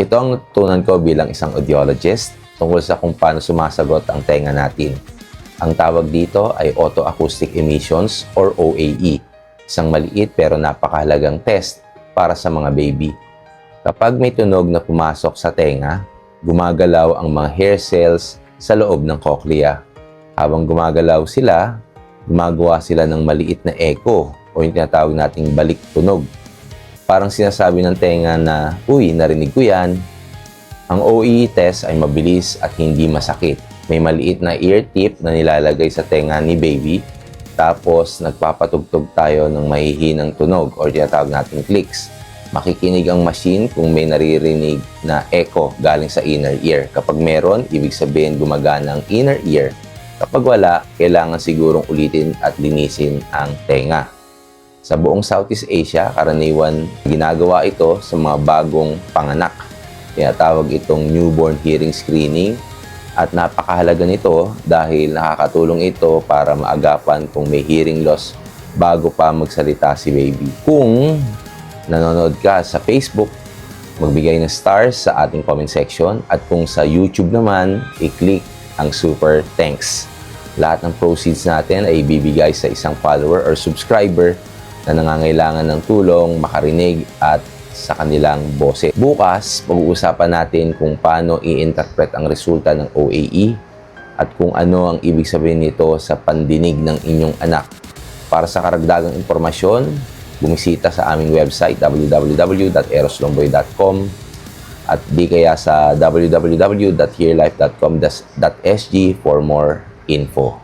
Ito ang natutunan ko bilang isang audiologist tungkol sa kung paano sumasagot ang tenga natin. Ang tawag dito ay Auto-Acoustic Emissions or OAE, isang maliit pero napakahalagang test para sa mga baby. Kapag may tunog na pumasok sa tenga, gumagalaw ang mga hair cells sa loob ng cochlea. Habang gumagalaw sila, gumagawa sila ng maliit na echo o yung tinatawag nating balik tunog. Parang sinasabi ng tenga na, uy, narinig ko yan. Ang OEE test ay mabilis at hindi masakit. May maliit na ear tip na nilalagay sa tenga ni baby. Tapos, nagpapatugtog tayo ng mahihinang tunog or tinatawag nating clicks. Makikinig ang machine kung may naririnig na echo galing sa inner ear. Kapag meron, ibig sabihin gumagana ang inner ear. Kapag wala, kailangan sigurong ulitin at linisin ang tenga. Sa buong Southeast Asia, karaniwan ginagawa ito sa mga bagong panganak. Tinatawag itong newborn hearing screening at napakahalaga nito dahil nakakatulong ito para maagapan kung may hearing loss bago pa magsalita si baby. Kung nanonood ka sa Facebook, magbigay ng stars sa ating comment section at kung sa YouTube naman, i-click ang super thanks. Lahat ng proceeds natin ay ibibigay sa isang follower or subscriber na nangangailangan ng tulong, makarinig at sa kanilang boses. Bukas, pag-uusapan natin kung paano i-interpret ang resulta ng OAE at kung ano ang ibig sabihin nito sa pandinig ng inyong anak. Para sa karagdagang impormasyon, bumisita sa aming website www.eroslomboy.com at di kaya sa www.hearlife.com.sg for more info.